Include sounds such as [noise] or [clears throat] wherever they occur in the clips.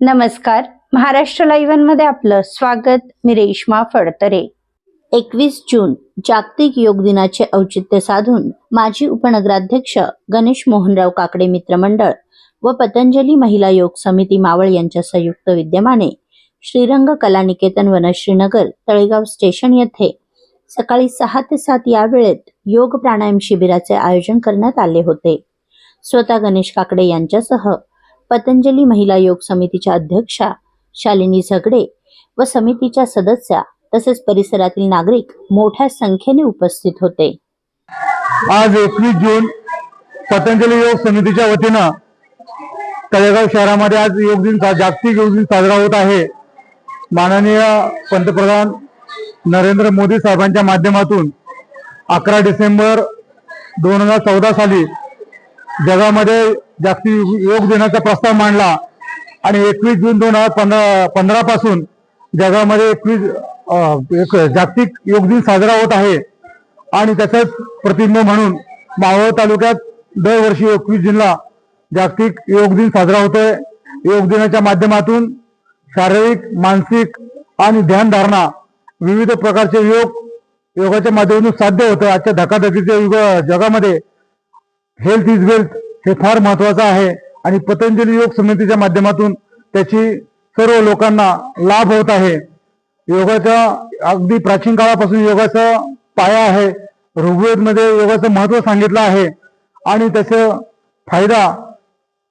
नमस्कार. महाराष्ट्र लाईव्हमध्ये आपलं स्वागत. मी रेश्मा फडतरे. एकवीस जून जागतिक योग दिनाचे औचित्य साधून माजी उपनगराध्यक्ष गणेश मोहनराव काकडे मित्रमंडळ व पतंजली महिला योग समिती मावळ यांच्या संयुक्त विद्यमाने श्रीरंग कला निकेतन वनश्रीनगर तळेगाव स्टेशन येथे सकाळी सहा ते सात या वेळेत योग प्राणायाम शिबिराचे आयोजन करण्यात आले होते. स्वतः गणेश काकडे यांच्यासह पतंजली महिला योग समितीच्या अध्यक्षा शालिनी झगडे व समितीच्या सदस्या तसेच परिसरातील नागरिक मोठ्या संख्येने उपस्थित होते. आज एकवीस जून पतंजली योग समितीच्या वतीनं तळेगाव शहरामध्ये आज योग दिन जागतिक योग दिन साजरा होत आहे. माननीय पंतप्रधान नरेंद्र मोदी साहेबांच्या माध्यमातून अकरा डिसेंबर दोन हजार चौदा साली जगामध्ये जागतिक योग दिनाचा प्रस्ताव मांडला. आणि एकवीस जून दोन हजार पंधरा पंधरा पासून जगामध्ये एकवीस एक जागतिक योग दिन साजरा होत आहे. आणि त्याचाच प्रतिबिंब म्हणून मावळ तालुक्यात दरवर्षी एकवीस जूनला जागतिक योग दिन साजरा होतोय. योग दिनाच्या माध्यमातून शारीरिक मानसिक आणि ध्यानधारणा विविध प्रकारचे योग योगाच्या माध्यमातून साध्य होतं आजच्या धकाधकीच्या युग जगामध्ये हेल्थ इज वेल्थ हे फार महत्वाचं आहे. आणि पतंजली योग समितीच्या माध्यमातून त्याची सर्व लोकांना लाभ होत आहे. योगाच्या अगदी प्राचीन काळापासून योगाचा पाया आहे. ऋग्वेदमध्ये योगाचं महत्त्व सांगितलं आहे. आणि त्याचा फायदा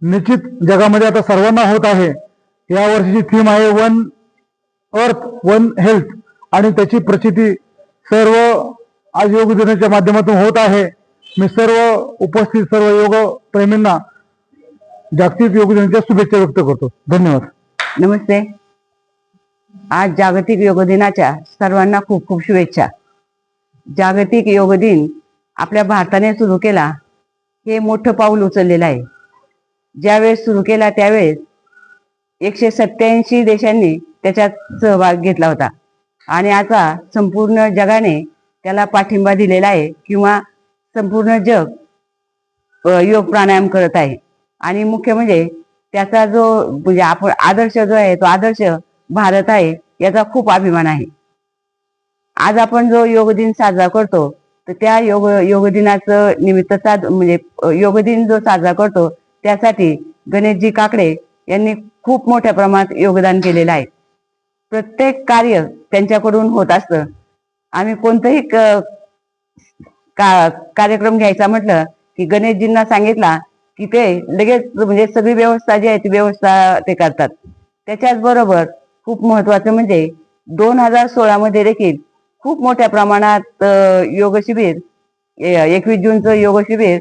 निश्चित जगामध्ये आता सर्वांना होत आहे. या वर्षीची थीम आहे वन अर्थ वन हेल्थ आणि त्याची प्रचिती सर्व आज योग दिनाच्या माध्यमातून होत आहे. मी सर्व उपस्थित सर्व योग प्रेमींना जागतिक योग दिनाच्या शुभेच्छा व्यक्त करतो. धन्यवाद. नमस्ते. आज जागतिक योग दिनाच्या सर्वांना खूप खूप शुभेच्छा. जागतिक योग दिन आपल्या भारताने सुरू केला हे मोठं पाऊल उचललेलं आहे. ज्यावेळेस सुरू केला त्यावेळेस एकशे सत्याऐंशी देशांनी त्याच्यात सहभाग घेतला होता. आणि आता संपूर्ण जगाने त्याला पाठिंबा दिलेला आहे किंवा संपूर्ण जग योग प्राणायाम करत आहे. आणि मुख्य म्हणजे त्याचा जो म्हणजे आपण आदर्श जो आहे तो आदर्श भारत आहे याचा खूप अभिमान आहे. आज आपण जो योग दिन साजरा करतो तर त्या योग योग दिनाचं निमित्त साध म्हणजे योग दिन जो साजरा करतो त्यासाठी गणेशजी काकडे यांनी खूप मोठ्या प्रमाणात योगदान केलेलं आहे. प्रत्येक कार्य त्यांच्याकडून होत असतं. आम्ही कोणतंही का- कार्यक्रम घ्यायचा म्हटलं की गणेशजींना सांगितला की ते लगेच म्हणजे सगळी व्यवस्था जी आहे ती व्यवस्था ते करतात. त्याच्याच बरोबर खूप महत्वाचं म्हणजे दोन हजार सोळा मध्ये देखील खूप मोठ्या प्रमाणात योग शिबिर एकवीस जूनचं योग शिबिर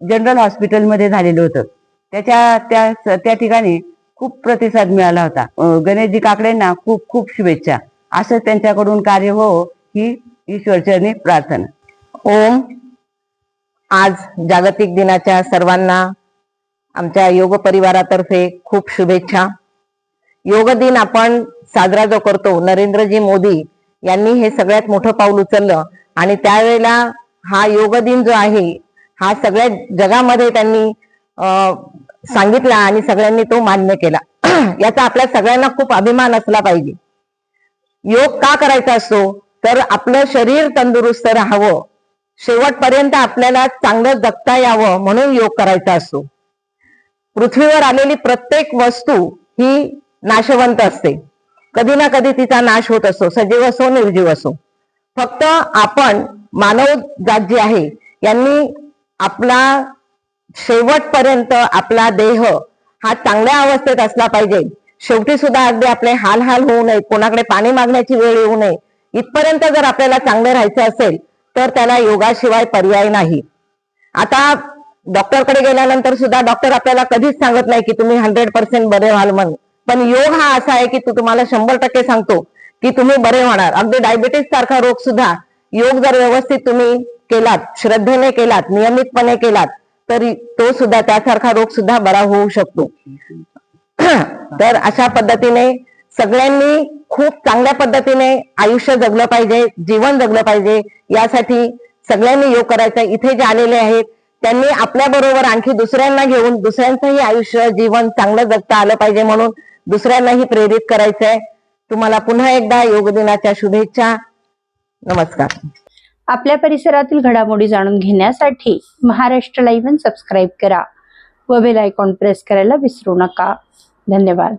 जनरल हॉस्पिटलमध्ये झालेलं होतं. त्याच्या त्या त्या ठिकाणी खूप प्रतिसाद मिळाला होता. गणेशजी काकडेंना खूप खूप शुभेच्छा. असं त्यांच्याकडून कार्य हो ही ईश्वरचरणी प्रार्थना. ओम. आज जागतिक दिनाच्या सर्वांना आमच्या योग परिवारातर्फे खूप शुभेच्छा. योग दिन आपण साजरा जो करतो नरेंद्रजी मोदी यांनी हे सगळ्यात मोठं पाऊल उचललं आणि त्यावेळेला हा योग दिन जो आहे हा सगळ्या जगामध्ये त्यांनी अं, सांगितला आणि सगळ्यांनी तो मान्य केला. [clears throat] याचा आपल्या सगळ्यांना खूप अभिमान असला पाहिजे. योग का करायचा असतो? तर आपलं शरीर तंदुरुस्त राहावं. शेवटपर्यंत आपल्याला चांगलं जगता यावं म्हणून योग करायचा असतो. पृथ्वीवर आलेली प्रत्येक वस्तू ही नाशवंत असते. कधी ना कधी तिचा नाश होत असतो. सजीव असो निर्जीव असो. फक्त आपण मानव जात जी आहे यांनी आपला शेवटपर्यंत आपला देह हा चांगल्या अवस्थेत असला पाहिजे. शेवटी सुद्धा अगदी आपले हाल हाल होऊ नये. कोणाकडे पाणी मागण्याची वेळ येऊ नये. इथपर्यंत जर आपल्याला चांगले राहायचे असेल तर त्याला योगाशिवाय पर्याय नाही. आता डॉक्टरकडे गेल्यानंतर सुद्धा डॉक्टर आपल्याला कधीच सांगत नाही की तुम्ही हंड्रेड पर्सेंट बरे व्हाल म्हणून. पण योग हा असा आहे की तू तुम्हाला शंभर टक्के सांगतो की तुम्ही बरे होणार. अगदी डायबिटीस सारखा रोग सुद्धा योग जर व्यवस्थित तुम्ही केलात श्रद्धेने केलात नियमितपणे केलात तर तो सुद्धा त्यासारखा रोग सुद्धा बरा होऊ शकतो. [clears throat] तर अशा पद्धतीने सगळ्यांनी खूप चांगल्या पद्धतीने आयुष्य जगलं पाहिजे जीवन जगलं पाहिजे. यासाठी सगळ्यांनी योग करायचा. इथे जे आलेले आहेत त्यांनी आपल्या बरोबर आणखी दुसऱ्यांना घेऊन दुसऱ्यांचंही आयुष्य जीवन चांगलं जगता आलं पाहिजे म्हणून दुसऱ्यांनाही प्रेरित करायचंय. तुम्हाला पुन्हा एकदा योग दिनाच्या शुभेच्छा. नमस्कार. आपल्या परिसरातील घडामोडी जाणून घेण्यासाठी महाराष्ट्र लाईव्ह सबस्क्राईब करा व बेल आयकॉन प्रेस करायला विसरू नका. धन्यवाद.